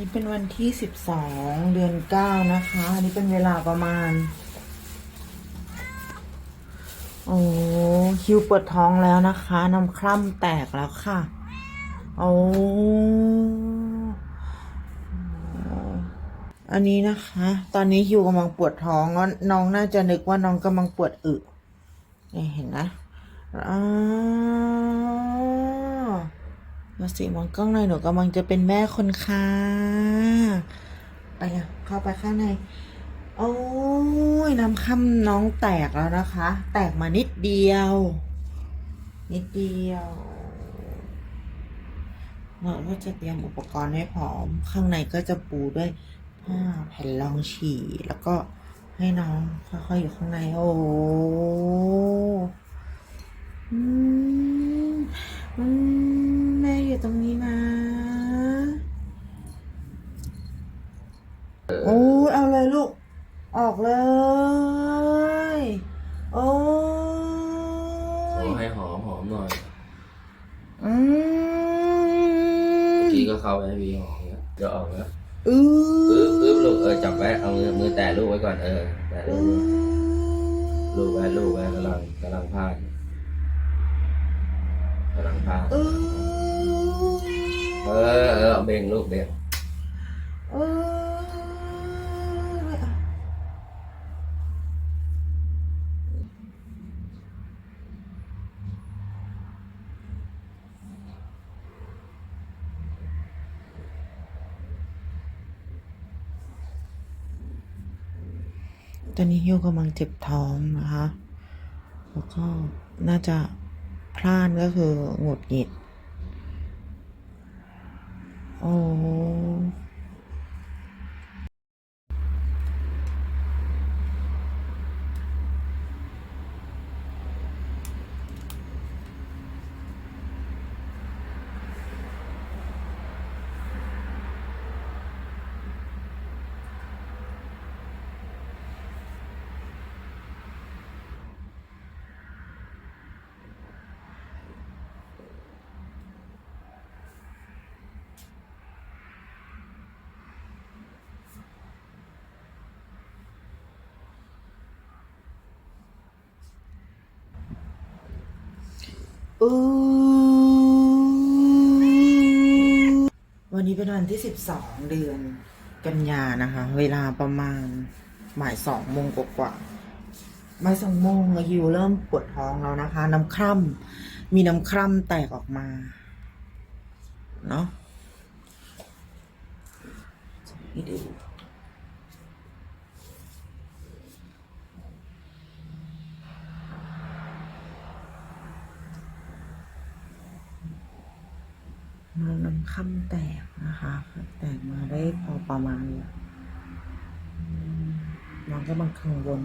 นี่เป็นวันที่สิบสองเดือนเก้านะคะ อันนี้เป็นเวลาประมาณ โอ้คิวปวดท้องแล้วนะคะน้ำคร่ำแตกแล้วค่ะ โอ้อันนี้นะคะ ตอนนี้คิวกำลังปวดท้องน้องน่าจะนึกว่าน้องกำลังปวดอึนี่เห็นนะอ้าว มาสิมองกล้องหน่อยหนูกำลังจะเป็นแม่คนค่ะไปเลยเข้าไปข้างใน โอ้ยน้ำค่ำน้องแตกแล้วนะคะ แตกมานิดเดียว นิดเดียวเราก็จะเตรียมอุปกรณ์ให้พร้อม ข้างในก็จะปูด้วยผ้าแผ่นรองฉี่ แล้วก็ให้น้องค่อยๆอยู่ข้างใน โอ้อืม ตรงนี้นะ โอ้ยเอาเลยลูก ออกเลย โอ้ขยอให้หอมหอมหน่อยอืเมื่อมกี้ก็เข้าไปให้พี่หอมเนี่ยเดี๋ยวออกแล้วอืปึ๊บอปึ๊บลูกเออจับไว้เอามือมือแตะลูกไว้ก่อนเออแตะลูกลูกไว้ลูกไว้กำลังกำลังพาดกำลังพาด อือ เออเออเอาเบ่งลูกเบ่ง อือ ตอนนี้ฮิวกำลังเจ็บท้องนะคะ แล้วก็น่าจะพลาดก็คือหงุดหงิด โอ้อวั นี้เป็นวันที่สิบสองเดือนกันยานะคะ เวลาประมาณบ่ายสองโมงกว่าๆบ่ายสองโมงฮิวเริ่มปวดท้องแล้วนะคะ น้ำคร่ำมีน้ำคร่ำแตกออกมาเนาะให้ดู มันน้ำค่ำแตกนะคะ แตกมาได้พอประมาณอืมน้องก็บังคังวน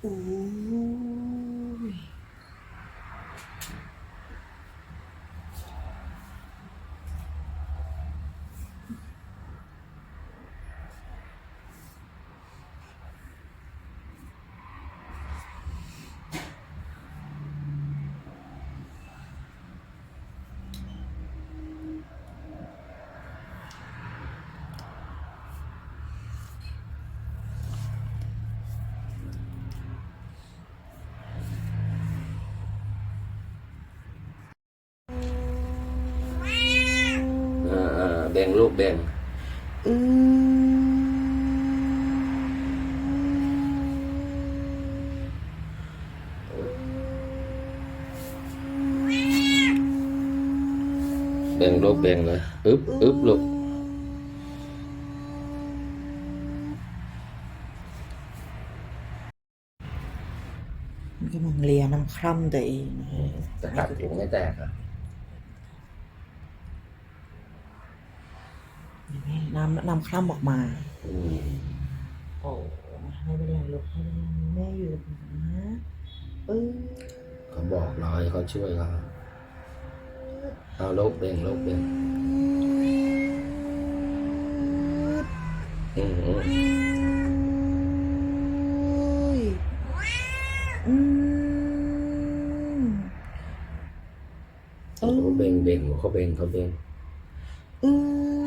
โอ้ย เออเออเบ่งลูกเบ่งอืมเบ่งลูกเบ่งเลยอึ๊บอึ๊บลูกมันกำลังเลียน้ำคร่ำตัวเองนะฮะจะกัดถุงไม่แตกอะ น้ำน้ำคร่ำออกมาโอ้ไม่เป็นไรลูกไม่เป็นไรแม่อยู่กับนะปื๊ด เขาบอกเราให้เขาช่วยเราเอาลบเบ่งลบเองอืมอืมอืม เขาเบ่งเบ่งเขาเบ่งเขาเบ่ง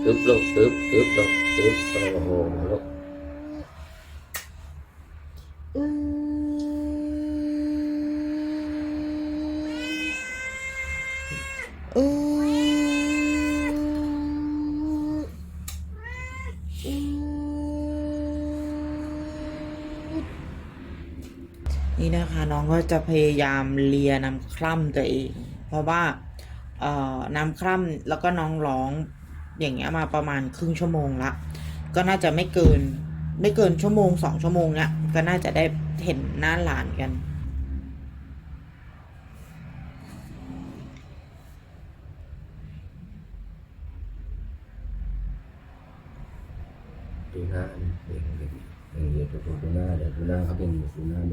ออึ๊บลูกอึ๊บอึ๊บลูกอึ๊บโอ้โหลูกอืออืออือนี่นะคะน้องก็จะพยายามเลียน้ำคร่ำตัวเอง เพราะว่าน้ำคร่ำแล้วก็น้องร้อง อย่างเงี้ยมาประมาณครึ่งชั่วโมงละ ก็น่าจะไม่เกิน ไม่เกินชั่วโมงสองชั่วโมงเนี้ยก็น่าจะได้เห็นหน้าหลานกัน ดูหน้าเบ่งเบ่งเดี๋ยวดูดูหน้าเดี๋ยวดูหน้าเขาเป็นดูหน้าเบ่งเ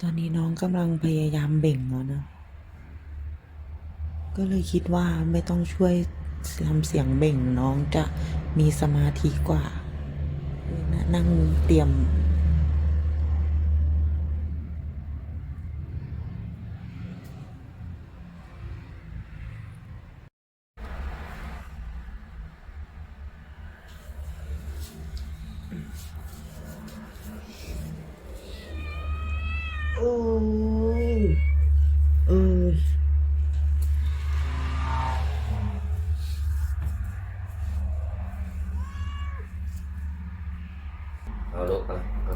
ตอนนี้น้องกำลังพยายามเบ่งแล้วนะ ก็เลยคิดว่าไม่ต้องช่วยทำเสียงเบ่งน้องจะมีสมาธิกว่าเลยนะนั่งเตรียม โอ้ยเออ เอาลูกอะเอา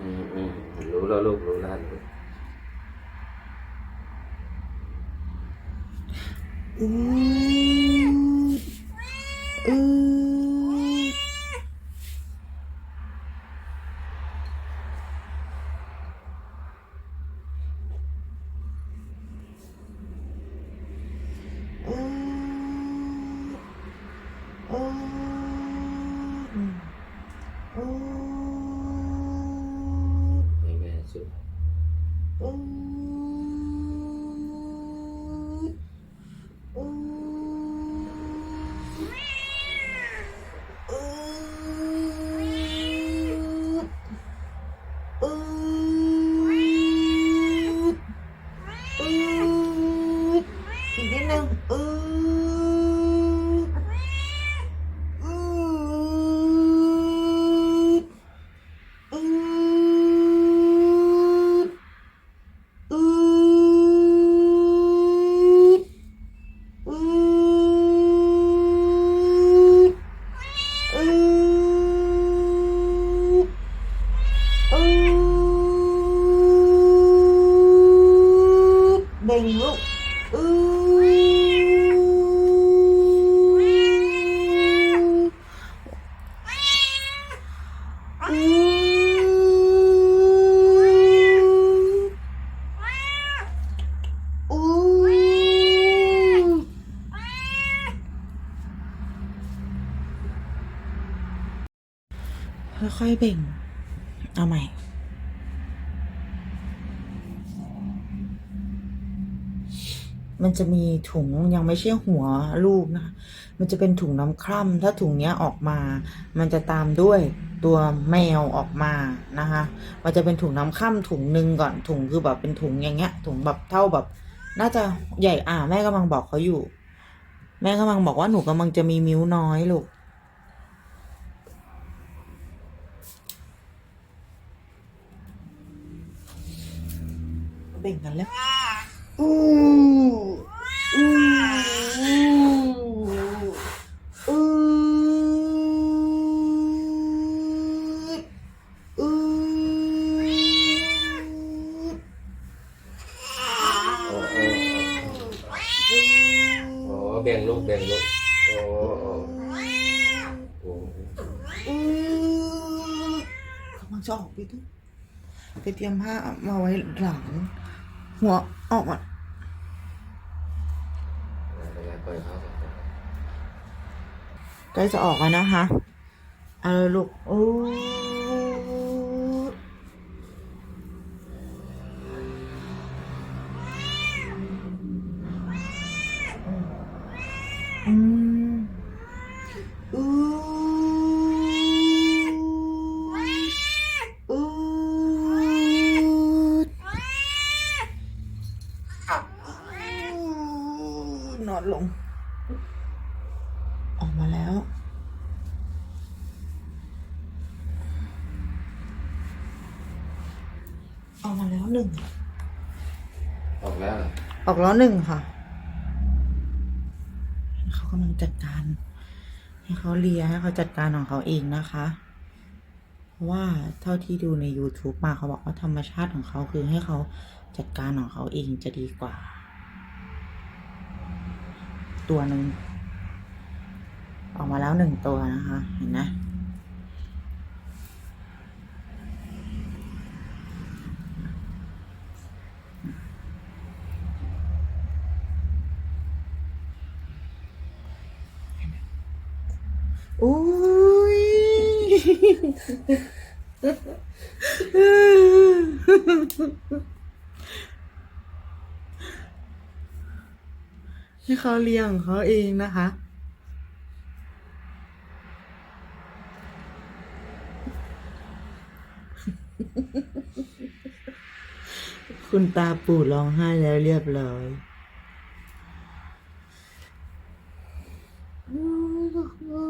อืมอืมรู้แล้วลูกรู้แล้วลูกอือ อีกนิดนึงอืออืออือ อืดอืดอืดอืดเบ่งลูกอืดอืด อู้ค่อยๆเบ่ง เอาใหม่ มันจะมีถุงยังไม่ใช่หัวลูกนะคะ มันจะเป็นถุงน้ำคร่ำถ้าถุงเนี้ยออกมา มันจะตามด้วยตัวแมวออกมานะคะ มันจะเป็นถุงน้ำคร่ำถุงหนึ่งก่อนถุงคือแบบเป็นถุงอย่างเงี้ย ถุงแบบเท่าแบบ น่าจะใหญ่อ่าแม่กำลังบอกเขาอยู่ แม่กำลังบอกว่าหนูกำลังจะมีมิ้วน้อยลูกเบ่งกันแล้ว อู้อู้อู้อู้โอ้โอ้โอ้แบ่งลูกแบ่งลูกโอ้โอ้โอ้อู้กำลังจะออกไปดูไปเตรียมผ้ามาไว้หลัง หัวออกอะใกล้จะออกแล้วนะคะ เอาลูก โอ้มอู้อู้นอนลง ออกมาแล้ว ออกมาแล้วหนึ่ง ออกแล้วเหร ออกล้วหนึ่งค่ะ เขากำลังจัดการให้เขาเลียให้เขาจัดการของเขาเองนะคะ เพราะว่าเท่าที่ดูใน YouTube มาเขาบอกว่าธรรมชาติของเขาคือให้เขาจัดการของเขาเองจะดีกว่า ตัวหนึ่งออกมาแล้วหนึ่งตัวนะคะ เห็นนะ อุ้ย ให้เขาเลี้ยงเขาเองนะคะ คุณตาปู่ร้องไห้แล้วเรียบร้อยโอ้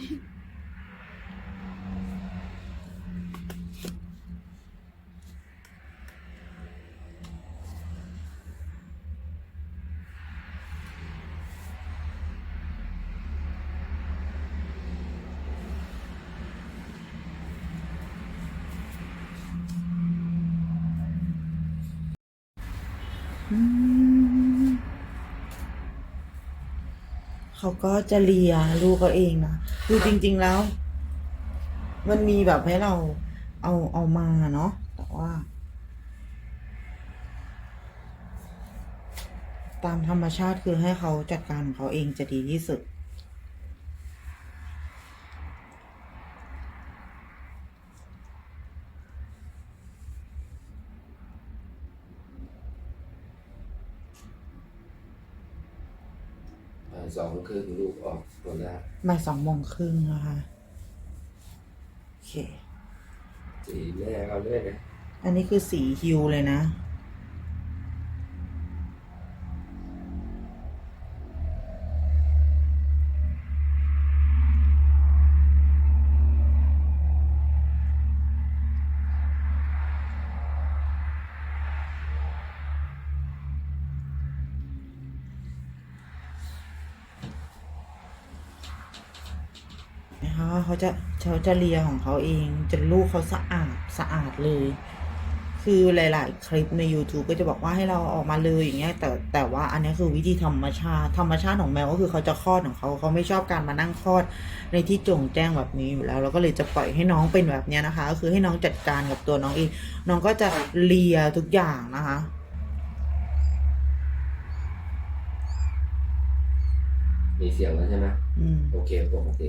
ยอืม เขาก็จะเลียลูกเขาเองนะคือจริง ๆแล้ว มันมีแบบให้เราเอาเอามาเนาะแต่ว่า ตามธรรมชาติคือให้เขาจัดการของเขาเองจะดีที่สุดายสองครึ่งลูกออกหมดแล้วบ่ายสองโมงครึ่งนะคะโอเค สีแม่เขาเลยนะ อันนี้คือสีฮิวเลยนะนะคะเขาจะ เขาจะเลียของเขาเองจนลูกเขาสะอาดสะอาดเลย คือหลาย ๆ คลิปใน YouTube ก็จะบอกว่าให้เราออกมาเลยอย่างเงี้ยแต่แต่ว่าอันนี้คือวิธีธรรมชาติ ธรรมชาติของแมวก็คือเขาจะคลอดของเขาเขาไม่ชอบการมานั่งคลอดในที่โจงแจ้งแบบนี้อยู่แล้วเราก็เลยจะปล่อยให้น้องเป็นแบบเนี้ยนะคะ ก็คือให้น้องจัดการกับตัวน้องเอง น้องก็จะเลียทุกอย่างนะคะมีเสียงแล้วใช่ไหมอืมโอเคปกติ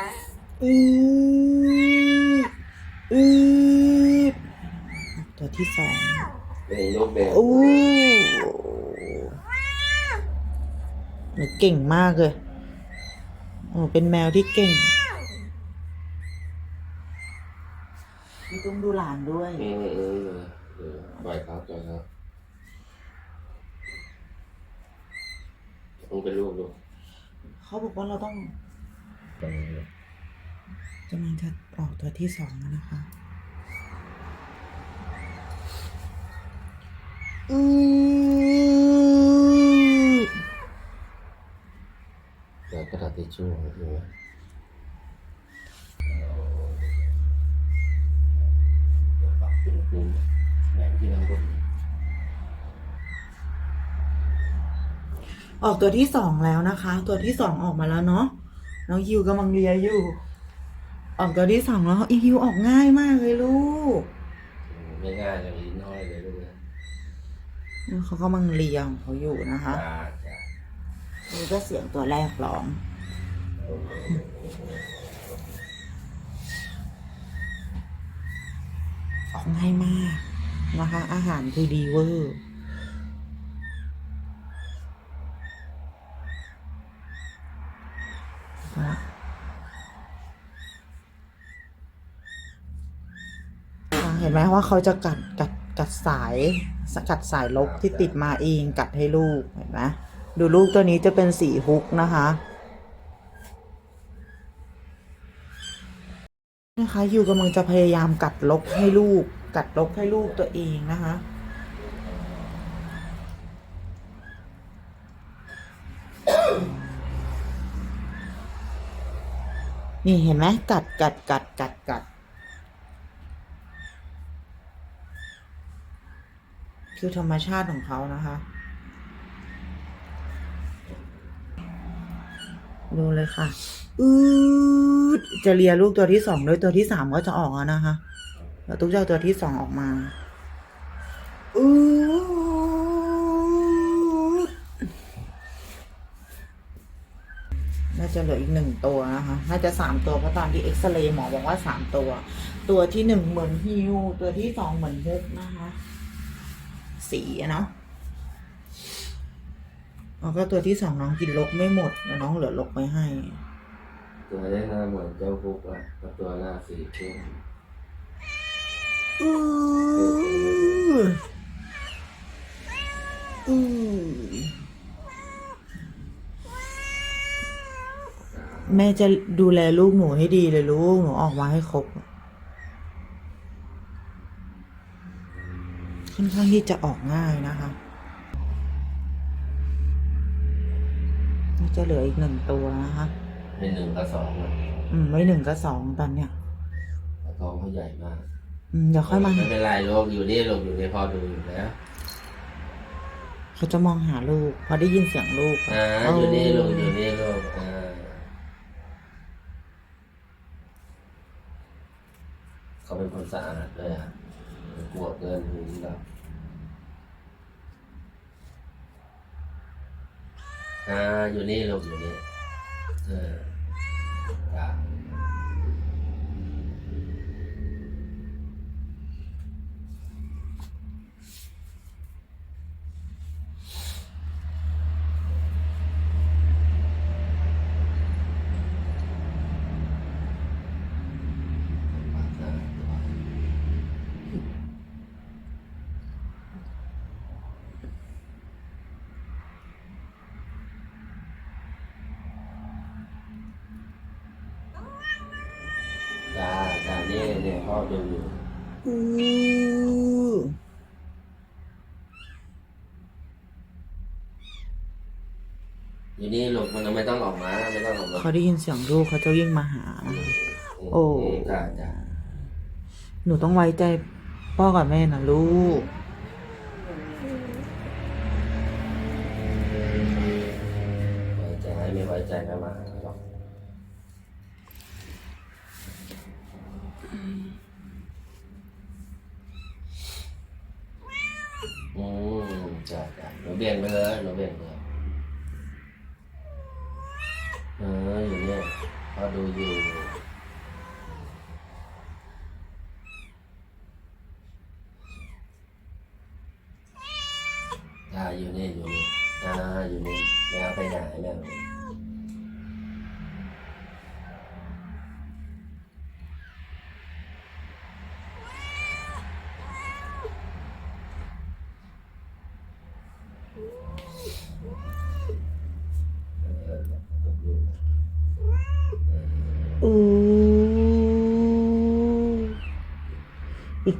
อ้โหอืมหนูเบี่ยงมาอีกหนูเบี่ยงมาอีกเลยอืมออกมาอีกอืออือตัวที่สองเป็นลูกเบี่ยงอู้หนูเก่งมากเลยหนูเป็นแมวที่เก่งพี่ต้องดูหลานด้วยอืมอืมเออปล่อยครับปล่อยครับต้องเป็นลูกลูกเขาบอกว่าเราต้อง กำลังจะออกตัวที่สองแล้วนะคะ อือเดี๋ยวกระดาษทิชชู่ดูไหมเดี๋ยวปรับอุณหภูมิแหวนที่เราบนออกตัวที่สองแล้วนะคะ ตัวที่สองออกมาแล้วเนาะ น้องฮิวกำลังเลียอยู่ ออกตัวที่สองแล้วอีฮิวออกง่ายมากเลยลูก ไม่ง่ายเลยลิ้นห้อยเลยลูกนะเขากำลังเลียของเขาอยู่นะคะจ้าจ้านี่ก็เสียงตัวแรกร้อง ออกง่ายมากนะคะ อาหารคือดีเวอร์ เห็นไหมว่าเขาจะกัดกัดกัดสายสกัดสายลบที่ติดมาเองกัดให้ลูกเห็นไหมดูลูกตัวนี้จะเป็นสีฮุกนะคะนะคะอยู่กำลังจะพยายามกัดลบให้ลูก กัดลบให้ลูกตัวเองนะคะ นี่เห็นไหมกัดกัดกัดกัดกัดคือธรรมชาติของเขานะคะ ดูเลยค่ะอืดจะเลียลูกตัวที่สองด้วยตัวที่สามก็จะออกแล้วนะคะแล้วตุ๊กจะเอาตัวที่สองออกมา อืดน่า จะเหลืออีกหนึ่งตัวนะคะ น่าจะสามตัวเพราะตอนที่เอ็กซเรย์หมอบอกว่าสามตัว ตัวที่หนึ่งเหมือนฮิว ตัวที่สองเหมือนฮุกนะคะ สีเนาะแล้วก็ตัวที่สองน้องกินลกไม่หมดแล้วน้องเหลือลกไว้ให้ ตัวแรกหน้าเหมือนเจ้าฟุกอะกับตัวหน้าสีเข้ม อืออือ แม่จะดูแลลูกหนูให้ดีเลยลูกหนูออกมาให้ครบค่อนข้างที่จะออกง่ายนะคะน่าจะเหลืออีกหนึ่งตัวนะคะในหนึ่งกับสองอะอืมไม่หนึ่งก็สองตอนเนี้ยแต่ท้องเขาใหญ่มากอืมเดี๋ยวค่อยมาไม่เป็นไรลูกอยู่นี่ลูกอยู่นี่พอดูอยู่แล้วเขาจะมองหาลูก พอได้ยินเสียงลูกอ่าอยู่นี่ลูกอยู่นี่ลูกอ่าเขาเป็นคน สะอาดเลยอะกลัวเกินหูเราอ่าอยู่นี่ลูกอยู่นี่เออ พ่อดูอยู่ยู่นี่ลูกมันไม่ต้องออกมาไม่ต้องออกมาเขาได้ยินเสียงลูกเขาจะวิ่งมาหานะคะโอ้จ้าจ้าหนูต้องไว้ใจพ่อกับแม่นะลูก ไว้ใจไม่ไว้ใจก็มา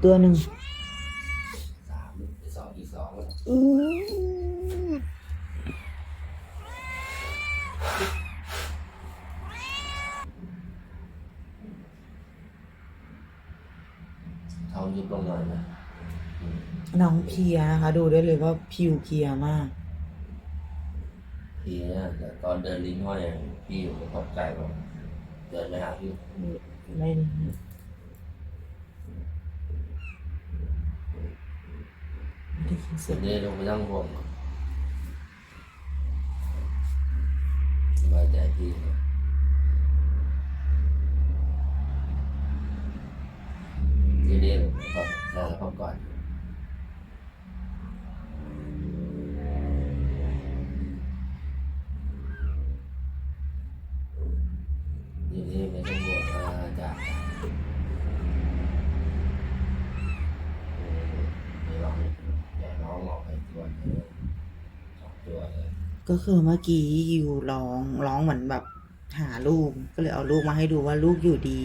ตัวหนึ่งสามสองอีกสองอู้ท้องยุบลงหน่อยนะน้องเพลียนะคะ ดูได้เลยว่าผิวเพลียมากพี่เนี่ยแต่ตอนเดินลิ้นห้อยอะพี่อยู่ตกใจว่าเดินไปหาพี่ไม่ไม่ได้ยิน เสีส่ยวงนนี้ลงไม่ต้องห่วงสบายใจพี่นะทีนี้เราเราพักก่อนทีนี้ไม่ต้องห่วงอาจารย์เดี๋ยวลองเดี๋ยวน้องออกไปตัวหนึงสองตัวเลย ก็คือเมื่อกี้ยูร้องร้องเหมือนแบบหาลูก ก็เลยเอาลูกมาให้ดูว่าลูกอยู่ดี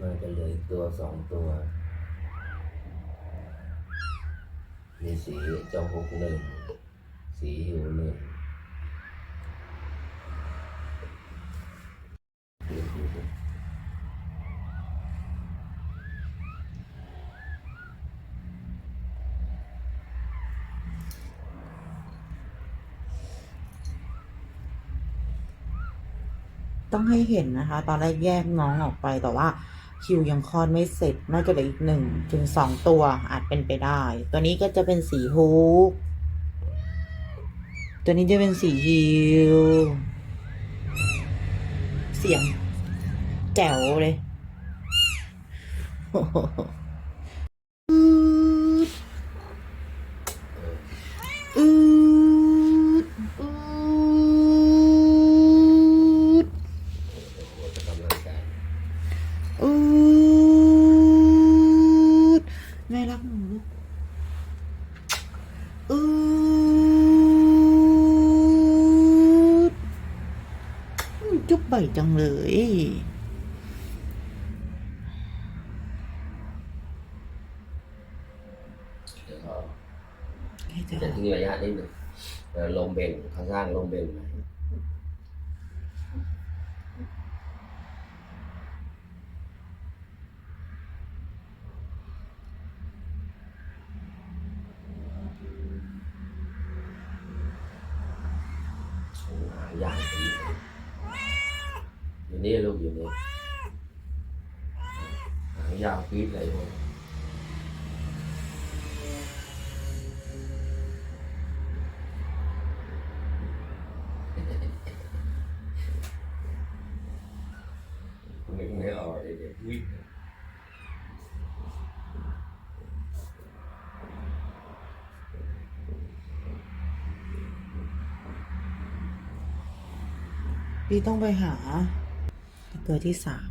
มันจะเหลืออีกตัวสองตัวมีสีเจ้าหกหนึ่งสีหิวหนึ่ง ต้องให้เห็นนะคะ ตอนแรกแยกน้องออกไปแต่ว่าคิวยังคลอดไม่เสร็จ น่าจะเหลืออีกหนึ่งถึงสองตัวอาจเป็นไปได้ ตัวนี้ก็จะเป็นสีฮุกตัวนี้จะเป็นสีฮิว เสียง แจ๋วเลย นิดหนึ่งลมเบนข้างล่างลมเบ่งหน่อยโอ้หายากอีกอยู่นี่ลูกอยู่นี่หางยาวปี๊ดเลยพวก นึกไม่ออกเลยเด็กวิ่ง พี่ต้องไปหา ตัวที่สาม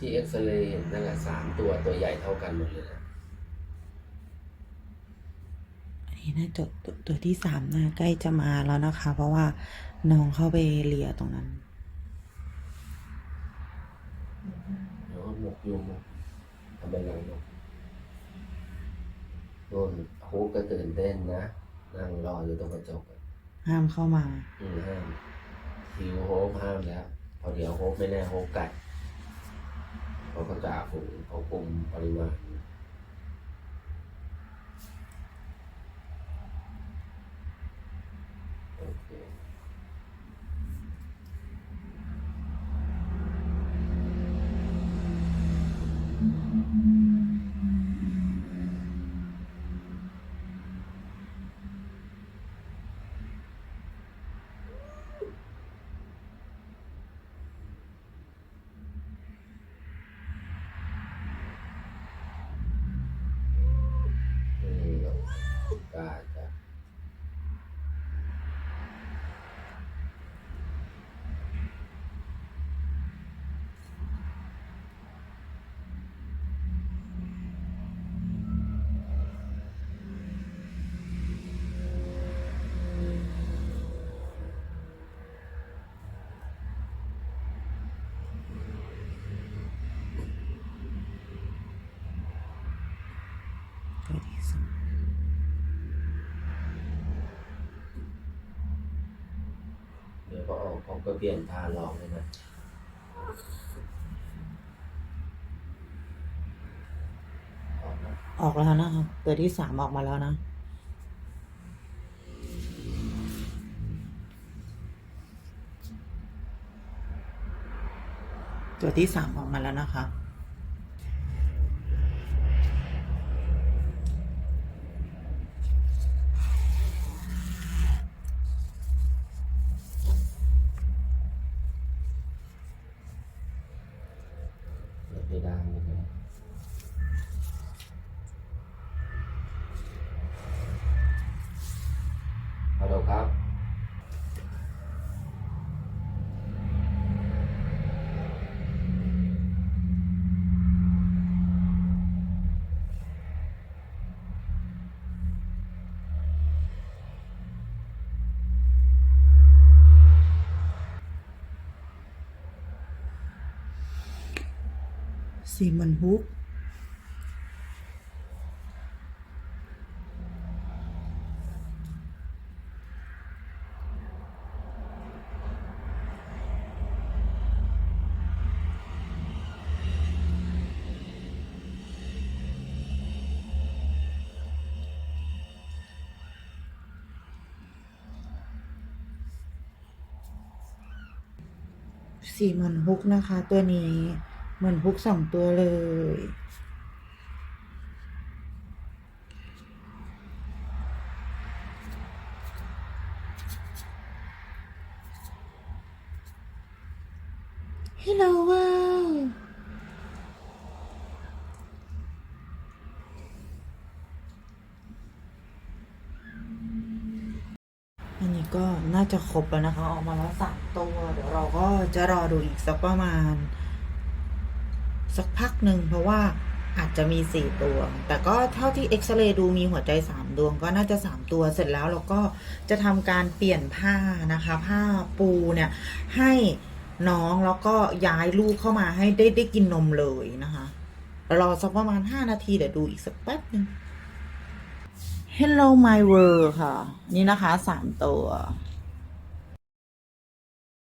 ที่เอ็กซเรย์เห็นนั่นแหละสามตัวตัวใหญ่เท่ากันหมดเลยนะอันนี้น่าจะตัวตัวที่สามนะใกล้จะมาแล้วนะคะ เพราะว่าน้องเข้าไปเลียตรงนั้นเดี๋ยวหมกอยู่หมกทำเป็นรังนกโดนฮุกก็ตื่นเต้นนะนั่งรออยู่ตรงกระจกอะห้ามเข้ามา อืมห้ามคิวโฮปห้ามแล้วพอเดี๋ยวโฮปไม่แน่โฮปกัด เขาก็จ่าฝูงเขาคุมปริมาณโอเค อืมได้จ้ะ ตัวที่สอง เดี๋ยวพอออกผมก็เปลี่ยนพาลองเลยนะออกนะออกแล้วนะคะตัวที่สามออกมาแล้วนะ ตัวที่สามออกมาแล้วนะคะ เปิดเพดานเลยนะฮัลโหลครับ ซีมันฮุกสีมันฮุกนะคะ ตัวนี้ เหมือนฮุกสองตัวเลย Hello world อันนี้ก็น่าจะครบแล้วนะคะ ออกมาแล้วสามตัว เดี๋ยวเราก็จะรอดูอีกสักประมาณ สักพักหนึ่งเพราะว่าอาจจะมีสี่ตัวแต่ก็เท่าที่เอ็กซเรย์ดูมีหัวใจสามดวงก็น่าจะสามตัวเสร็จแล้วเราก็จะทำการเปลี่ยนผ้านะคะ ผ้าปูเนี่ยให้น้องแล้วก็ย้ายลูกเข้ามาให้ได้ได้กินนมเลยนะคะรอสักประมาณห้านาทีเดี๋ยวดูอีกสักแป๊บหนึ่ง Hello my world ค่ะ นี่นะคะสามตัว